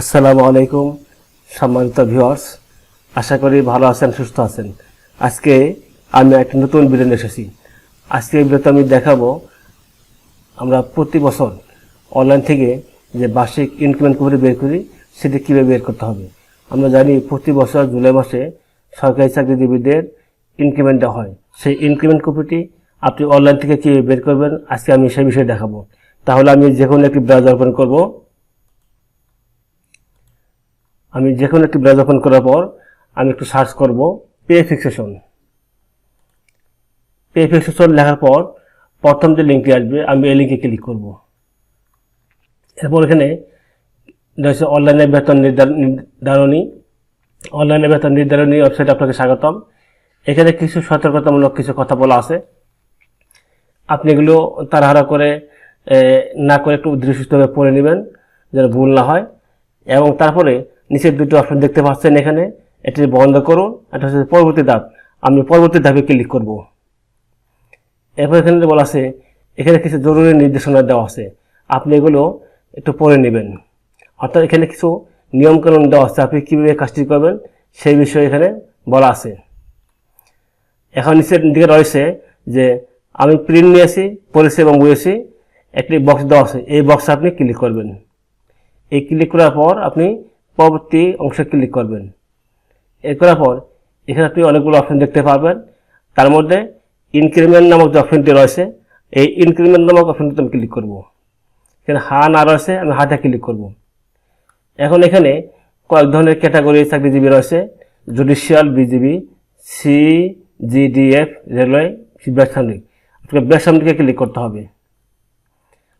আসসালামু আলাইকুম, সম্মানিত ভিউয়ার্স আশা করি ভালো আছেন, সুস্থ আছেন। আজকে আমি একটা নতুন নিয়ে এসেছি। আজকে ভিডিওতে আমি দেখাবো, আমরা প্রতি বছর অনলাইন থেকে যে বার্ষিক ইনক্রিমেন্ট করে বের করি, সেটি কীভাবে বের করতে হবে? আমরা জানি প্রতি বছর জুলাই মাসে সরকারি চাকরিজীবীদের ইনক্রিমেন্ট দেওয়া হয়। সেই ইনক্রিমেন্ট কপিটি আপনি অনলাইন থেকে কীভাবে বের করবেন, আজকে আমি সেই বিষয়ে দেখাবো। তাহলে আমি যে কোনো একটি ব্রাউজার ওপেন করব আমি যে কোনো একটি ব্রাউজ ওপেন করার পর আমি একটু সার্চ করব পে ফিক্সেশন পে ফিক্সেশন লেখার পর প্রথম যে লিঙ্কটি আসবে, আমি এই লিঙ্কে ক্লিক করব। এরপর এখানে রয়েছে অনলাইনে বেতন নির্ধার- নির্ধারণী। অনলাইনে বেতন নির্ধারণী ওয়েবসাইটে আপনাকে স্বাগতম। এখানে কিছু সতর্কতামূলক কিছু কথা বলা আছে। আপনি এগুলো তাড়াহাড়া করে না করে একটু দৃশ্যভাবে পড়ে নেবেন, যেন ভুল না হয়। এবং তারপরে নিচের দুটো অপশন দেখতে পাচ্ছেন এখানে। এটি বন্ধ করুন। এটা হচ্ছে পরবর্তী ধাপ। আমি পরবর্তী ধাপে ক্লিক করব। এরপর এখানে বলা আছে, এখানে কিছু জরুরি নির্দেশনা দেওয়া আছে। আপনি এগুলো একটু পড়ে নেবেন। অর্থাৎ এখানে কিছু নিয়মকানুন দেওয়া আছে। আপনি কীভাবে কাজটি করবেন, সেই বিষয়ে এখানে বলা আছে। এখন নিচের দিকে রয়েছে যে, আমি প্রিন্ট নিয়েছি, পড়েছি এবং বুঝেছি একটি বক্স দেওয়া আছে। এই বক্সে আপনি ক্লিক করবেন। এই ক্লিক করার পর আপনি পরবর্তী অংশে ক্লিক করবেন। এর করার পর এখানে আপনি অনেকগুলো অপশন দেখতে পাবেন তার মধ্যে ইনক্রিমেন্ট নামক যে অপশনটি রয়েছে, এই ইনক্রিমেন্ট নামক অপশনটিতে আমি ক্লিক করব। এখানে হা না রয়েছে, আমি হাতে ক্লিক করব। এখন এখানে কয়েক ধরনের ক্যাটাগরি চাকরিজীবী রয়েছে judicial BGB C GDF railway বেসামরিক। আপনাকে বেসামরিকে ক্লিক করতে হবে।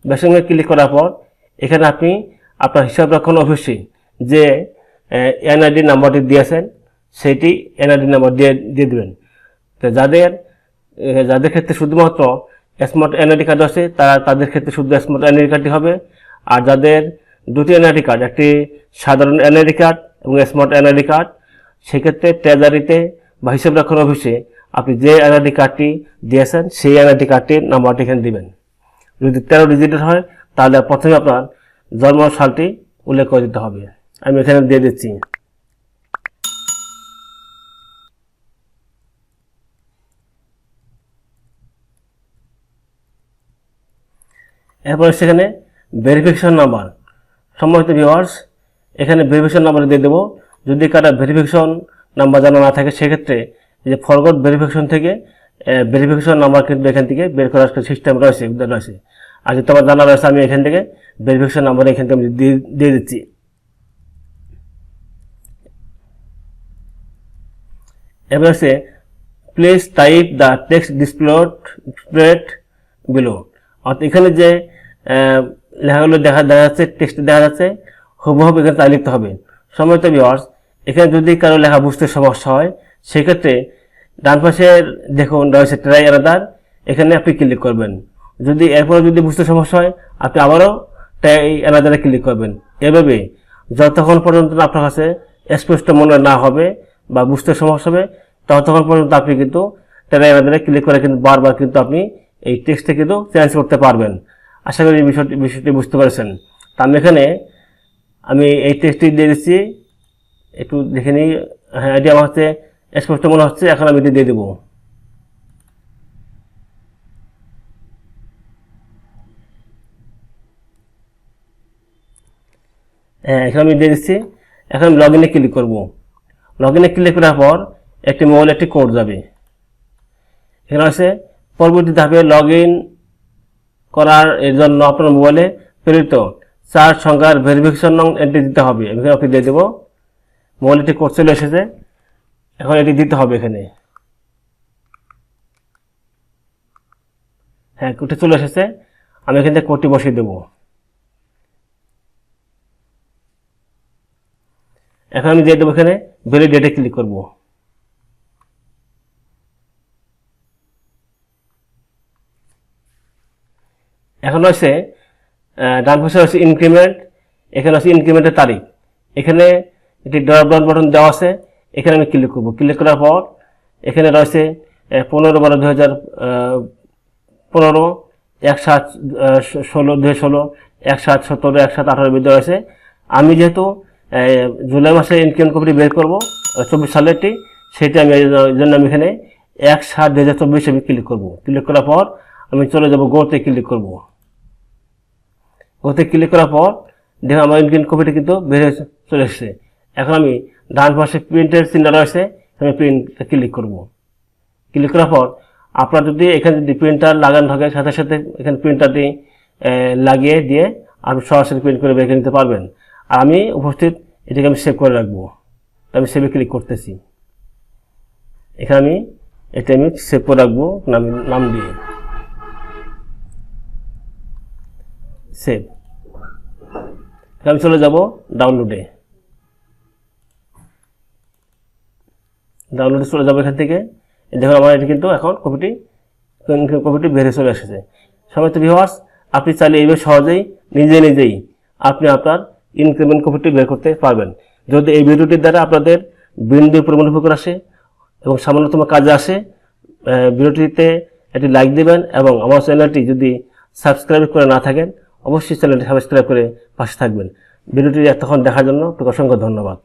বেসামরিকে ক্লিক করার পর এখানে আপনি আপনার হিসাব রক্ষণ অফিসে যে এনআইডি নাম্বারটি দিয়েছেন, সেটি এনআইডি নাম্বার দিয়ে দিয়ে দেবেন। তো যাদের যাদের ক্ষেত্রে শুধুমাত্র স্মার্ট এনআইডি কার্ড আছে, তারা তাদের ক্ষেত্রে শুধু স্মার্ট এনআইডি কার্ডটি হবে। আর যাদের দুটি এনআইডি কার্ড একটি সাধারণ এনআইডি কার্ড এবং স্মার্ট এনআইডি কার্ড সেক্ষেত্রে ট্রেজারিতে বা হিসাব রক্ষণ অফিসে আপনি যে এনআইডি কার্ডটি দিয়েছেন, সেই এনআইডি কার্ডটির নাম্বারটি এখানে দিবেন। যদি তেরো ডিজিটের হয়, তাহলে প্রথমে আপনার জন্ম সালটি উল্লেখ করে দিতে হবে। আমি এখানে দিয়ে দিচ্ছি। এরপরে সেখানে ভেরিফিকেশন নাম্বার সম্মানিত ভিউয়ার্স এখানে ভেরিফিকেশন নাম্বার দিয়ে দেবো। যদি কারও ভেরিফিকেশন নাম্বার জানা না থাকে, সেক্ষেত্রে যে ফরগট ভেরিফিকেশন থেকে ভেরিফিকেশন নাম্বার কিন্তু এখান থেকে বের করার একটা সিস্টেম রয়েছে রয়েছে। আর যদি তোমার জানা রয়েছে, আমি এখান থেকে ভেরিফিকেশন নাম্বার এখান থেকে দিয়ে দিচ্ছি। এবার হচ্ছে please type the text displayed displayed below অর্থাৎ এখানে যে লেখাগুলো দেখা দেখা যাচ্ছে টেক্সট দেখা যাচ্ছে, হুবহু এখানে তাই লিখতে হবে। সময়ত বিয়ার্স এখানে যদি কারও লেখা বুঝতে সমস্যা হয়, সেক্ষেত্রে ডান পাশে দেখুন, রয়েছে ট্রাই আলাদার এখানে আপনি ক্লিক করবেন। যদি এরপরে যদি বুঝতে সমস্যা হয়, আপনি আবারও ট্রাই আলাদারে ক্লিক করবেন। এভাবে যতক্ষণ পর্যন্ত আপনার কাছে স্পষ্ট মনে না হবে বা বুঝতে সমস্যা হবে ততক্ষণ পর্যন্ত আপনি কিন্তু ট্রাই আলাদারে ক্লিক করে কিন্তু বারবার কিন্তু আপনি এই টেক্সটে কিন্তু চেঞ্জ করতে পারবেন। আশা করি বিষয়টি বিষয়টি বুঝতে পেরেছেন। তা আমি এখানে, আমি এই টেক্সটটি দিয়ে দিচ্ছি। একটু দেখে নিই। হ্যাঁ এটি আমার হচ্ছে স্পষ্ট মনে হচ্ছে, এখন আমি এটি দিয়ে দেবো। হ্যাঁ এখানে আমি দিয়ে দিচ্ছি। এখন লগ ইনে ক্লিক করব। লগ ইনে ক্লিক করার পর একটি মোবাইল একটি কোড যাবে। এখানে আছে পরবর্তী ধাপে লগ করার এর জন্য আপনার মোবাইলে প্রেরিত চার সংখ্যার ভেরিফিকেশন নং এন্ট্রি দিতে হবে। এখানে ওকে দিয়ে দেবো। মোবাইল এটি কোড চলে এসেছে। এখন এটি দিতে হবে এখানে। হ্যাঁ কোডটি চলে এসেছে। আমি এখান থেকে কোডটি বসিয়ে দেবো। এখন আমি দিয়ে দেবো এখানে ভ্যালিডেটে ক্লিক করব। এখন আহ, ডান পাশে হচ্ছে ইনক্রিমেন্ট এখানে আছে ইনক্রিমেন্টের তারিখ। এখানে একটি ড্রপ ডাউন বাটন দেওয়া আছে এখানে আমি ক্লিক করব। ক্লিক করার পর এখানে রয়েছে পনেরো বারো দু হাজার পনেরো এক সাত ষোলো দুই ষোলো এক সাত সতেরো এক সাত আঠারো বিদ্যা রয়েছে। আমি যেহেতু জুলাই মাসে ইনকাম কপিটি বের করব চব্বিশ সালেরটি, সেটি আমি জন্য আমি এখানে এক সাত দু হাজার আমি ক্লিক করব। ক্লিক করার পর আমি চলে যাব গোতে ক্লিক করব। গোতে ক্লিক করার পর দেখুন আমার ইনকাম কপিটি কিন্তু বের হয়ে চলে এসেছে। এখন আমি ডান পাশে প্রিন্টের চিহ্ন রয়েছে, আমি প্রিন্টটা ক্লিক করব। ক্লিক করার পর আপনার যদি এখানে যদি প্রিন্টার লাগানো থাকে, সাথে সাথে এখানে প্রিন্টারটি লাগিয়ে দিয়ে আপনি সরাসরি প্রিন্ট করে বের করে নিতে পারবেন। আর আমি উপস্থিত, এটাকে আমি সেভ করে রাখব। আমি সেভে ক্লিক করতেছি। এখানে আমি এটা আমি সেভ করে রাখব, নাম নাম দিয়ে। সেভ আমি চলে যাব ডাউনলোডে ডাউনলোডে চলে যাব এখান থেকে। দেখুন, আমার এটি কিন্তু এখন কপিটি কপিটি বেড়ে চলে এসেছে। সমস্ত ভিউয়ার্স আপনি চাইলে এইভাবে সহজেই নিজে নিজেই আপনি আপনার ইনক্রিমেন্ট কপিটি বের করতে পারবেন। যদি এই ভিডিওটির দ্বারা আপনাদের বিন্দু প্রমাণ উপকার আসে এবং সামান্যতম কাজে আসে ভিডিওটিতে একটি লাইক দেবেন এবং আমার চ্যানেলটি যদি সাবস্ক্রাইব করে না থাকেন, অবশ্যই চ্যানেলটি সাবস্ক্রাইব করে পাশে থাকবেন। ভিডিওটি এতক্ষণ দেখার জন্য অসংখ্য ধন্যবাদ।